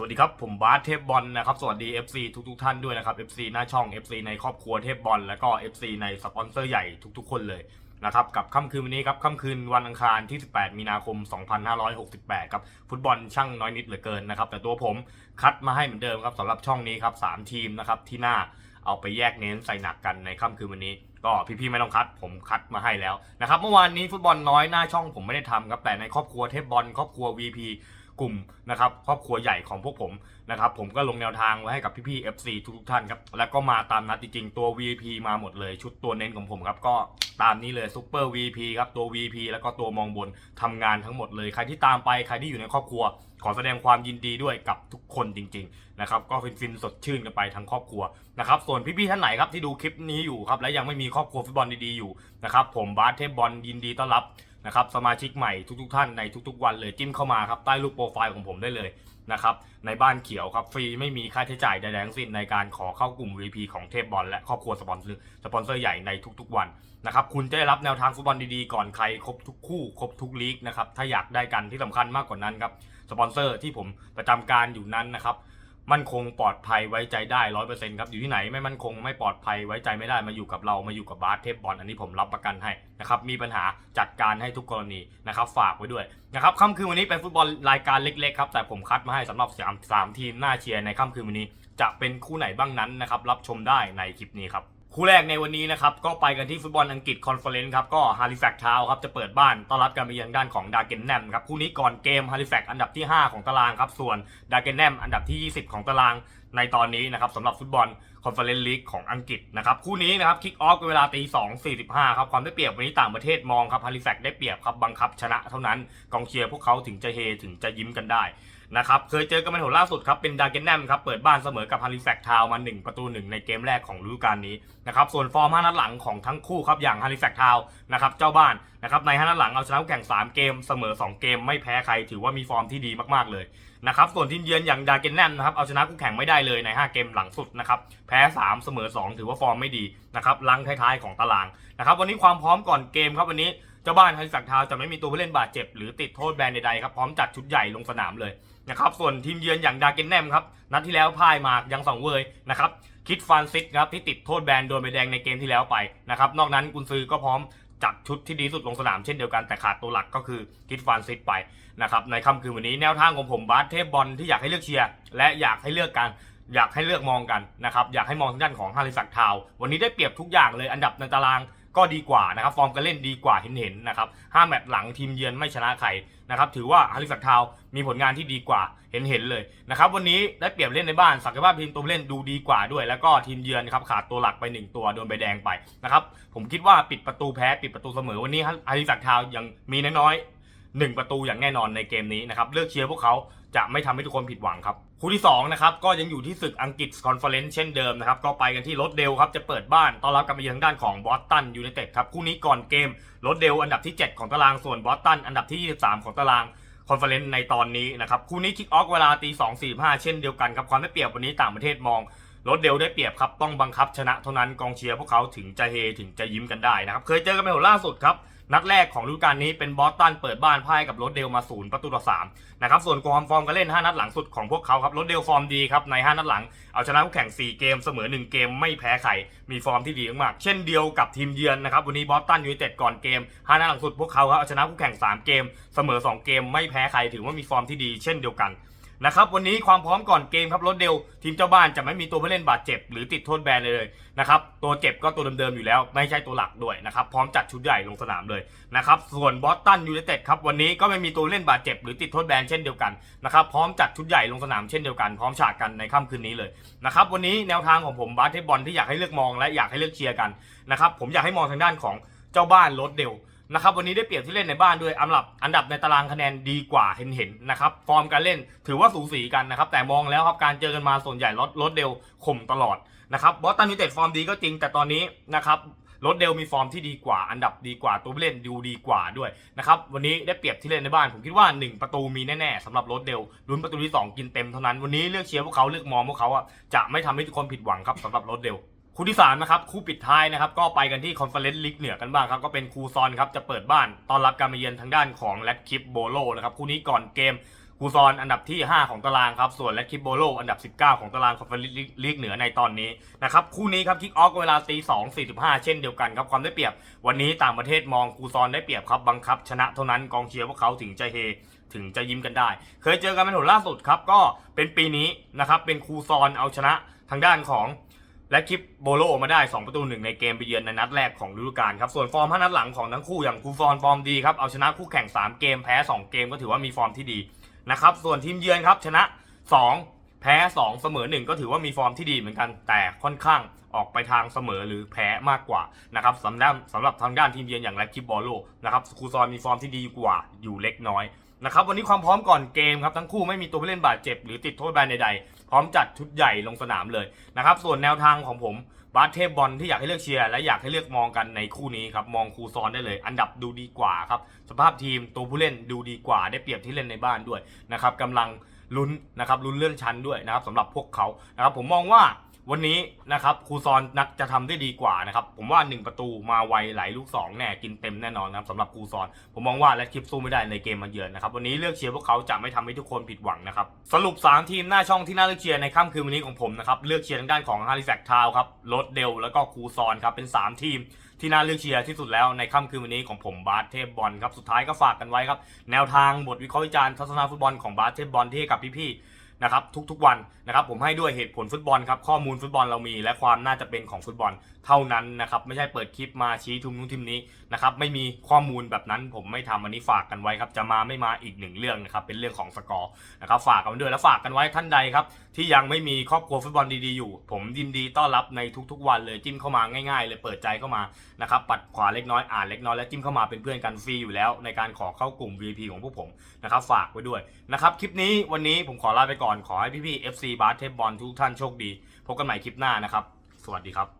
สวัสดีครับ ผมบาสเทพบอลนะครับ สวัสดี FC ทุกทท่านด้วยนะครับ FC หน้าช่อง FC ในครอบครัวเทพบอลแล้วก็ FC ในสปอนเซอร์ใหญ่ทุกๆ คนเลยนะครับกับค่ำคืนวันนี้ครับค่ำคืนวันอังคารที่ 18 มีนาคม 2568 ครับฟุตบอลช่างน้อยนิดเหลือเกินนะครับแต่ตัวผมคัดมาให้เหมือนเดิมครับสำหรับช่องนี้ครับสามทีมนะครับที่หน่าเอาไปแยกเน้นใส่หนักกันในค่ำคืนวันนี้ ก็พี่ๆไม่ต้องคัด ผมคัดมาให้แล้วนะครับเมื่อวานนี้ฟุตบอลน้อยหน้าช่องผมไม่ได้ทำครับแต่ในครอบครัวเทพบอลครอบครัว VP กลุ่มนะครับครอบครัวใหญ่ของพวกผมนะครับผมก็ลงแนวทางไว้ให้กับพี่ๆ FC ทุกๆท่านครับแล้วก็มาตามนัดจริงๆตัว VP มาหมดเลย ชุดตัวเน้นของผมครับก็ตามนี้เลยซูเปอร์ VP ครับตัว VP แล้วก็ตัวมองบนทำงานทั้งหมดเลย ใครที่ตามไปใครที่อยู่ในครอบครัว ขอแสดงความยินดีด้วยกับทุกคนจริงๆนะครับก็ฟินๆสดชื่นกันไปทั้งครอบครัวนะครับส่วนพี่ๆท่านไหนครับที่ดูคลิปนี้อยู่ครับและยังไม่มีครอบครัวฟุตบอลดีๆอยู่นะครับผมบาสเทพบอลยินดีต้อนรับ นะครับสมาชิกใหม่ทุกๆ ท่านในทุกๆ วันเลยจิ้มเข้ามาครับใต้รูปโปรไฟล์ของผมได้เลยนะครับในบ้านเขียวครับฟรีไม่มีค่าใช้จ่ายใดๆทั้งสิ้นในการขอเข้ากลุ่ม VP ของเทพบอลและครอบครัวสปอนเซอร์สปอนเซอร์ใหญ่ในทุกๆ วันนะครับคุณจะได้รับแนวทางฟุตบอลดีๆก่อนใครครบทุกคู่ครบทุกลีกนะครับถ้าอยากได้กันที่สำคัญมากกว่านั้นครับสปอนเซอร์ที่ผมประจำการอยู่นั้นนะครับ มั่นคงปลอดภัยไว้ใจได้ร้อยเปอร์เซ็นต์ครับอยู่ที่ไหนไม่มั่นคงไม่ปลอดภัยไว้ใจไม่ได้มาอยู่กับเรามาอยู่กับบาสเทปบอลอันนี้ผมรับประกันให้นะครับมีปัญหาจัดการให้ทุกกรณีนะครับฝากไว้ด้วยนะครับค่ำคืนวันนี้เป็นฟุตบอลรายการเล็กๆครับแต่ผมคัดมาให้สำหรับสามสามทีมหน้าเชียร์ในค่ำคืนวันนี้ จะเป็นคู่ไหนบ้างนั้นนะครับรับชมได้ในคลิปนี้ครับ คู่แรกในวันนี้นะครับ ก็ไปกันที่ฟุตบอลอังกฤษคอนเฟอเรนซ์ครับ ก็ฮาริแฟกทาวครับจะเปิดบ้านต้อนรับการมาเยือนด้านของดาเกนแนมครับ คู่นี้ก่อนเกมฮาริแฟกอันดับที่ 5 ของตารางครับ ส่วนดาเกนแนมอันดับที่ 20 ของตารางในตอนนี้นะครับสำหรับฟุตบอลคอนเฟอเรนซ์ลีกของอังกฤษนะครับ คู่นี้นะครับคิกออฟเวลาตี2 45ครับ ความได้เปรียบวันนี้ต่างประเทศมองครับฮาริแฟกได้เปรียบครับบังคับชนะเท่านั้นกองเชียร์พวกเขาถึงจะเฮถึงจะยิ้มกันได้ นะครับเคยเจอกันเป็นหนล่าสุดครับเป็นดาร์เกนแนมครับเปิดบ้านเสมอกับฮาริแฟกทาวมา 1 ประตู 1 ในเกมแรกของฤดูกาลนี้นะครับส่วนฟอร์ม5นัดหลังของทั้งคู่ครับอย่างฮาริแฟกทาวนะครับเจ้าบ้านนะครับใน5นัดหลังเอาชนะแข่ง 3 เกมเสมอ 2 เกมไม่แพ้ใครถือว่ามีฟอร์มที่ดีมากๆเลยนะครับส่วนทีมเยือนอย่างดาร์เกนแนมนะครับเอาชนะคู่แข่งไม่ได้เลยใน 5 เกมหลังสุดนะครับแพ้ 3 เสมอ 2 ถือว่าฟอร์มไม่ดีนะครับลังท้ายๆของตารางนะครับวันนี้ความพร้อมก่อนเกมครับวันนี้ เจ้าบ้านฮาริแฟกทาวจะไม่มีตัวผู้เล่นบาดเจ็บ หรือติดโทษแบนใดๆครับพร้อมจัดชุดใหญ่ลงสนามเลยนะครับส่วนทีมเยือนอย่างดาเกนแนมครับนัดที่แล้วพ่ายมายังสองเวยนะครับคิดฟานซิสครับที่ติดโทษแบนโดนใบแดงในเกมที่แล้วไปนะครับนอกนั้นกุนซือก็พร้อมจัดชุดที่ดีสุดลงสนามเช่นเดียวกันแต่ขาดตัวหลักก็คือคิดฟานซิสไปนะครับในค่ำคืนวันนี้แนวทางของผมบาสเทพบอลที่อยากให้เลือกเชียร์และอยากให้เลือกกันอยากให้เลือกมองกันนะครับอยากให้มองทางด้านของฮาริสักทาว วันนี้ได้เปรียบทุกอย่างเลยอันดับในตาราง ก็ดีกว่านะครับฟอร์มการเล่นดีกว่าเห็นเห็นๆนะครับห้าแมตช์หลังทีมเยือนไม่ชนะใครนะครับถือว่าฮาริสักทาวมีผลงานที่ดีกว่าเห็นเห็นๆเลยนะครับวันนี้ได้เปรียบเล่นในบ้านศักยภาพทีมตัวเล่นดูดีกว่าด้วย แล้วก็ทีมเยือนครับขาดตัวหลักไปหนึ่งตัวโดนใบแดงไปนะครับผมคิดว่าปิดประตูแพ้ปิดประตูเสมอวันนี้ฮาริสักทาวยังมีน้อยๆหนึ่งประตูอย่างแน่นอนในเกมนี้นะครับเลือกเชียร์พวกเขา จะไม่ทำให้ทุกคนผิดหวังครับ คู่ที่2นะครับก็ยังอยู่ที่ศึกอังกฤษคอนเฟอเรนซ์เช่นเดิมนะครับก็ไปกันที่รถเดลครับจะเปิดบ้านต้อนรับการมาเยือนทางด้านของบอสตันยูไนเต็ดครับคู่นี้ก่อนเกมรถเดลอันดับที่ 7 ของตารางส่วนบอสตันอันดับที่ 23 ของตารางคอนเฟอเรนซ์ในตอนนี้นะครับคู่นี้คิกออฟเวลาตี2 4 5เช่นเดียวกันครับความได้เปรียบวันนี้ต่างประเทศมองรถเดลได้เปรียบครับต้องบังคับชนะเท่านั้นกองเชียร์พวกเขาถึงจะเฮถึงจะยิ้มกันได้นะครับเคยเจอกันไปหนล่าสุดครับ นัดแรกของฤดูกาลนี้เป็นบอสตันเปิดบ้านพ่ายกับรถเดลมาศูนย์ประตูต่อสามนะครับส่วนความฟอร์มการเล่น 5 นัดหลังสุดของพวกเขาครับรถเดลฟอร์มดีครับใน 5 นัดหลัง เอาชนะคู่แข่ง 4 เกมเสมอ 1 เกมไม่แพ้ใครมีฟอร์มที่ดีมากเช่นเดียวกับทีมเยือนนะครับวันนี้บอสตันยูไนเต็ดก่อนเกม 5 นัดหลังสุดพวกเขาครับเอาชนะคู่แข่ง 3 เกม เสมอ 2 เกมไม่แพ้ใครถือว่ามีฟอร์มที่ดีเช่นเดียวกัน นะครับวันนี้ความพร้อมก่อนเกมครับรถเดลทีมเจ้าบ้านจะไม่มีตัวผู้เล่นบาดเจ็บ หรือติดโทษแบนเลยนะครับตัวเจ็บก็ตัวเดิมๆอยู่แล้ว ไม่ใช่ตัวหลักด้วยนะครับพร้อมจัดชุดใหญ่ลงสนามเลยนะครับส่วนบอสตันยูไนเต็ดครับวันนี้ก็ไม่มีตัวเล่นบาดเจ็บ หรือติดโทษแบนเช่นเดียวกันนะครับพร้อมจัดชุดใหญ่ลงสนามเช่นเดียวกันพร้อมฉากกันในค่ำคืนนี้เลยนะครับวันนี้แนวทางของผมบาสเทบอลที่อยากให้เลือกมองและอยากให้เลือกเชียร์กันนะครับผมอยากให้มองทางด้านของเจ้าบ้านรถเดล นะครับวันนี้ได้เปรียบที่เล่นในบ้านด้วยอันดับอันดับในตารางคะแนนดีกว่าเห็นเห็นนะครับฟอร์มการเล่นถือว่าสูสีกันนะครับแต่มองแล้วครับการเจอกันมาส่วนใหญ่ลดลดเดลข่มตลอดนะครับบอสตันยูเต็ดฟอร์มดีก็จริงแต่ตอนนี้นะครับลดเดลมีฟอร์มที่ดีกว่า อันดับดีกว่าตัวผู้เล่นดูดีกว่าด้วยนะครับวันนี้ได้เปรียบที่เล่นในบ้าน ผมคิดว่า 1 ประตูมีแน่ๆสำหรับรถเดลลุ้นประตูที่ 2 กินเต็มเท่านั้นวันนี้เลือกเชียร์พวกเขาเลือกมองพวกเขาอะจะไม่ทำให้ทุกคนผิดหวังครับสำหรับรถเดล คู่ที่3นะครับคู่ปิดท้ายนะครับก็ไปกันที่คอนเฟอเรนซ์ลีกเหนือกันบ้างครับก็เป็นคูซอนครับจะเปิดบ้านต้อนรับการมาเยือนทางด้านของแรดคิปโบโลนะครับคู่นี้ก่อนเกมคูซอนอันดับที่ 5 ของตารางครับส่วนและคิปโบโลอันดับ 19 ของตารางคอนเฟอเรนซ์ลีกเหนือในตอนนี้นะครับคู่นี้ครับคิกออฟเวลาตี2 45เช่นเดียวกันครับความได้เปรียบ วันนี้ต่างประเทศมองคูซอนได้เปรียบครับบังคับ ชนะเท่านั้นกองเชียร์พวกเขาถึงจะเฮถึงจะยิ้มกันได้ เคยเจอกันเป็นหนล่าสุดครับก็เป็นปีนี้นะครับเป็นคูซอนเอาชนะทางด้านของ และคลิปโบโลมาได้ 2 ประตูหนึ่งในเกมไปเยือนในนัดแรกของฤดูกาลครับ ส่วนฟอร์ม5นัดหลังของทั้งคู่อย่างคูฟอนฟอร์มดีครับ เอาชนะคู่แข่ง 3 เกมแพ้ 2 เกมก็ถือว่ามีฟอร์มที่ดีนะครับ ส่วนทีมเยือนครับชนะ 2 แพ้ 2 เสมอ 1 ก็ถือว่ามีฟอร์มที่ดีเหมือนกันแต่ค่อนข้างออกไปทางเสมอหรือแพ้มากกว่านะครับสำหรับสำหรับทางด้านทีมเยือนอย่างแลคลิปโบโลนะครับคูซอนมีฟอร์มที่ดีกว่าอยู่เล็กน้อย นะครับวันนี้ความพร้อมก่อนเกมครับทั้งคู่ไม่มีตัวผู้เล่นบาดเจ็บหรือติดโทษแบนใดๆ พร้อมจัดชุดใหญ่ลงสนามเลยนะครับส่วนแนวทางของผมบาสเทพบอลที่อยากให้เลือกเชียร์และอยากให้เลือกมองกันในคู่นี้ครับมองคูซอนได้เลย อันดับดูดีกว่าครับสภาพทีมตัวผู้เล่นดูดีกว่า ได้เปรียบที่เล่นในบ้านด้วยนะครับกำลังลุ้นนะครับลุ้นเลื่อนชั้นด้วยนะครับสำหรับพวกเขานะครับผมมองว่า วันนี้นะครับครูซอนนักจะทำได้ดีกว่านะครับผมว่า 1 ประตูมาไวไหลลูก2แน่กินเต็มแน่นอนนะครับสำหรับครูซอน ผมมองว่าและคลิปสู้ไม่ได้ในเกมมาเยือนนะครับวันนี้เลือกเชียร์พวกเขาจะไม่ทำให้ทุกคนผิดหวังนะครับสรุป 3 ทีมหน้าช่องที่น่าเลือกเชียร์ในค่ำคืนวันนี้ของผมนะครับเลือกเชียร์ทางด้านของฮาริแฟกทาวครับรดเดลแล้วก็ครูซอนครับเป็น 3 ทีมที่น่าเลือกเชียร์ที่สุดแล้วในค่ำคืนวันนี้ของผมบาสเทพบอลครับสุดท้ายก็ฝากกันไว้ครับแนวทางบทวิเคราะห์วิจารณ์ทัศนฟุตบอลของบาสเทพบอลที่ให้กับพี่ๆ นะครับทุกๆวันนะครับผมให้ด้วยเหตุผลฟุตบอลครับข้อมูลฟุตบอลเรามี และความน่าจะเป็นของฟุตบอลเท่านั้นนะครับไม่ใช่เปิดคลิปมาชี้ทุมนู้นทีมนี้นะครับไม่มีข้อมูลแบบนั้นผมไม่ทำอันนี้ฝากกันไว้ครับจะมาไม่มาอีกหนึ่งเรื่องนะครับเป็นเรื่องของสกอร์นะครับฝากกันด้วยและฝากกันไว้ท่านใดครับที่ยังไม่มีครอบครัวฟุตบอลดีๆอยู่ ผมยินดีต้อนรับในทุกๆ วันเลยจิ้มเข้ามาง่ายๆ เลยเปิดใจเข้ามานะครับปัดขวาเล็กน้อยอ่านเล็กน้อยและจิ้มเข้ามาเป็นเพื่อนกันฟรีอยู่แล้ว ในการขอเข้ากลุ่ม VIP ของพวกผมนะครับฝากไว้ด้วยนะครับคลิปนี้วันนี้ผมขอลาไปก่อนขอให้พี่ๆ FC บาสเทปบอลทุกท่านโชคดี พบกันใหม่คลิปหน้านะครับ สวัสดีครับ